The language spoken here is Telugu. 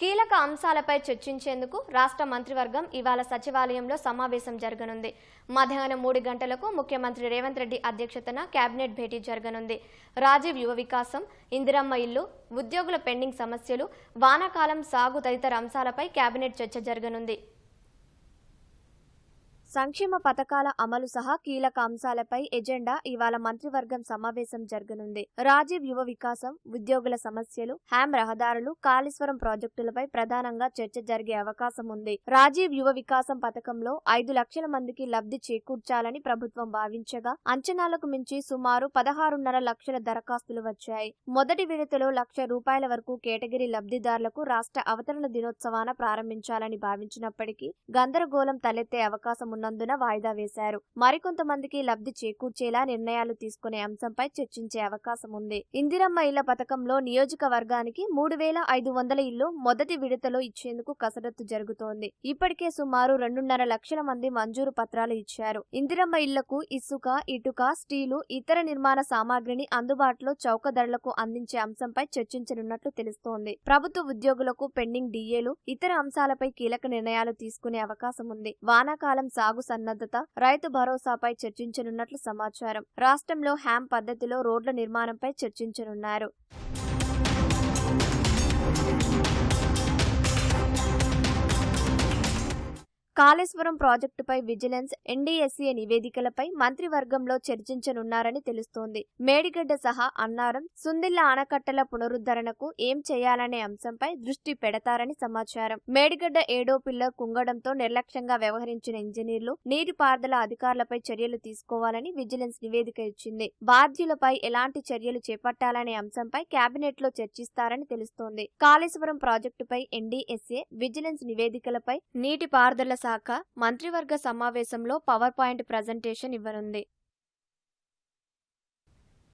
కీలక అంశాలపై చర్చించేందుకు రాష్ట్ర మంత్రివర్గం ఇవాళ సచివాలయంలో సమావేశం జరగనుంది. మధ్యాహ్నం మూడు గంటలకు ముఖ్యమంత్రి రేవంత్ రెడ్డి అధ్యక్షతన కేబినెట్ భేటీ జరగనుంది. రాజీవ్ యువ వికాసం ఇందిరమ్మ ఇల్లు ఉద్యోగుల పెండింగ్ సమస్యలు వానాకాలం సాగు తదితర అంశాలపై కేబినెట్ చర్చ జరగనుంది. సంక్షేమ పథకాల అమలు సహా కీలక అంశాలపై ఎజెండా ఇవాళ మంత్రివర్గం సమావేశం జరగనుంది. రాజీవ్ యువ వికాసం ఉద్యోగుల సమస్యలు హ్యామ్ రహదారులు కాళేశ్వరం ప్రాజెక్టులపై ప్రధానంగా చర్చ జరిగే అవకాశం ఉంది. రాజీవ్ యువ వికాసం పథకంలో ఐదు లక్షల మందికి లబ్ధి చేకూర్చాలని ప్రభుత్వం భావించగా అంచనాలకు మించి సుమారు పదహారున్నర లక్షల దరఖాస్తులు వచ్చాయి. మొదటి విడతలో లక్ష రూపాయల వరకు కేటగిరీ లబ్ధిదారులకు రాష్ట్ర అవతరణ దినోత్సవాన ప్రారంభించాలని భావించినప్పటికీ గందరగోళం తలెత్తే అవకాశం ఉన్నందున వాయిదా వేశారు. మరికొంతమందికి లబ్ధి చేకూర్చేలా నిర్ణయాలు తీసుకునే అంశంపై చర్చించే అవకాశం ఉంది. ఇందిరమ్మ ఇళ్ళ పథకంలో నియోజకవర్గానికి మూడు వేల ఐదు వందల ఇల్లు మొదటి విడతలో ఇచ్చేందుకు కసరత్తు జరుగుతోంది. ఇప్పటికే సుమారు రెండున్నర లక్షల మంది మంజూరు పత్రాలు ఇచ్చారు. ఇందిరమ్మ ఇళ్ళకు ఇసుక ఇటుక స్టీలు ఇతర నిర్మాణ సామాగ్రిని అందుబాటులో చౌక ధరలకు అందించే అంశంపై చర్చించనున్నట్లు తెలుస్తోంది. ప్రభుత్వ ఉద్యోగులకు పెండింగ్ డిఏలు ఇతర అంశాలపై కీలక నిర్ణయాలు తీసుకునే అవకాశం ఉంది. వానాకాలం సాగు సన్నద్ధత రైతు భరోసాపై చర్చించనున్నట్లు సమాచారం. రాష్ట్రంలో హ్యామ్ పద్ధతిలో రోడ్ల నిర్మాణంపై చర్చించనున్నారు. కాళేశ్వరం ప్రాజెక్టుపై విజిలెన్స్ ఎన్డీఎస్ఏ నివేదికలపై మంత్రివర్గంలో చర్చించనున్నారని తెలుస్తోంది. మేడిగడ్డ సహా అన్నారం సుందిల్ల ఆనకట్టల పునరుద్ధరణకు ఏం చేయాలనే అంశంపై దృష్టి పెడతారని సమాచారం. మేడిగడ్డ ఏడో పిల్ల కుంగడంతో నిర్లక్ష్యంగా వ్యవహరించిన ఇంజనీర్లు నీటిపారుదల అధికారులపై చర్యలు తీసుకోవాలని విజిలెన్స్ నివేదిక ఇచ్చింది. బాధ్యులపై ఎలాంటి చర్యలు చేపట్టాలనే అంశంపై కేబినెట్లో చర్చిస్తారని తెలుస్తోంది. కాళేశ్వరం ప్రాజెక్టుపై ఎన్డీఎస్ఏ విజిలెన్స్ నివేదికలపై నీటిపారుదల శాఖ మంత్రివర్గ సమావేశంలో పవర్ పాయింట్ ప్రజెంటేషన్ ఇవ్వనుంది.